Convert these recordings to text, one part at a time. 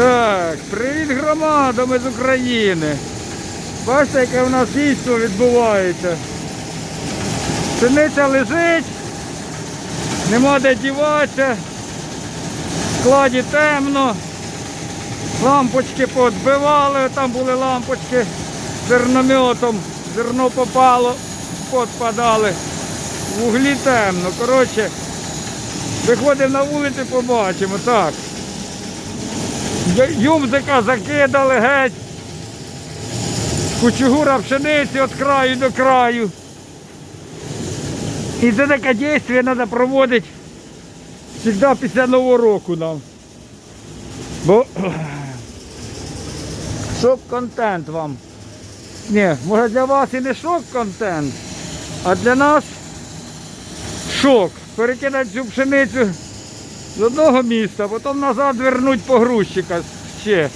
Так, привіт громадам із України. Бачите, яке в нас дійство відбувається. Пшениця лежить, нема де діватися, в складі темно, лампочки подбивали, там були лампочки зернометом, зерно попало, подпадали. В углі темно. Коротше, виходимо на вулицю, побачимо. Так. Юмзика закидали геть. Кучугура пшениці від краю до краю. І це таке дійство треба проводити завжди після Нового року нам. Бо шок-контент вам. Ні, може для вас і не шок-контент, а для нас шок. Перекидати цю пшеницю з одного міста, потім назад вернуть погрузчика ще.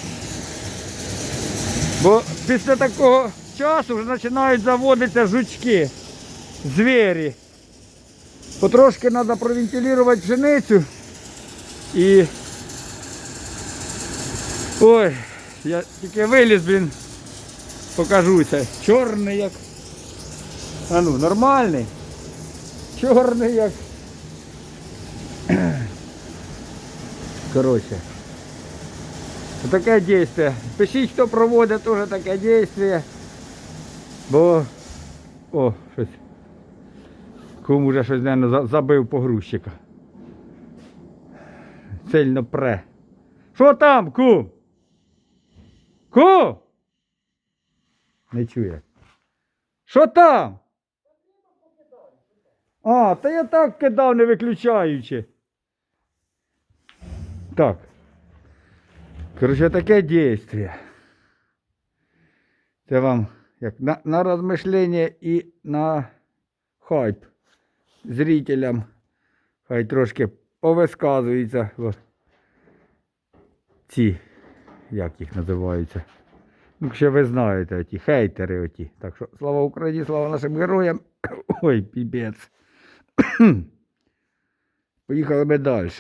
Бо після такого часу вже починають заводитися жучки, звірі. Потрошки треба провентилювати пшеницю і. Ой, я тільки виліз, блін, покажуся. Чорний як. А ну, нормальний. Чорний як. Коротше. Таке дійство. Пишіть, хто проводить теж таке дійство. Бо... О, щось. Кум уже щось, мабуть, забив погрузчика. Сильно пре. Що там, кум? Кум? Не чує. Що там? А, та я так кидав, не виключаючи. Так. Короче, таке дійство. Це вам як на, на розмишлення і на хайп зрителям. Хай трошки повисказуються. Ці, як їх називаються. Ну, ще ви знаєте, ті хейтери оті. Так що слава Україні, слава нашим героям. Ой, піпець. Поїхали ми далі.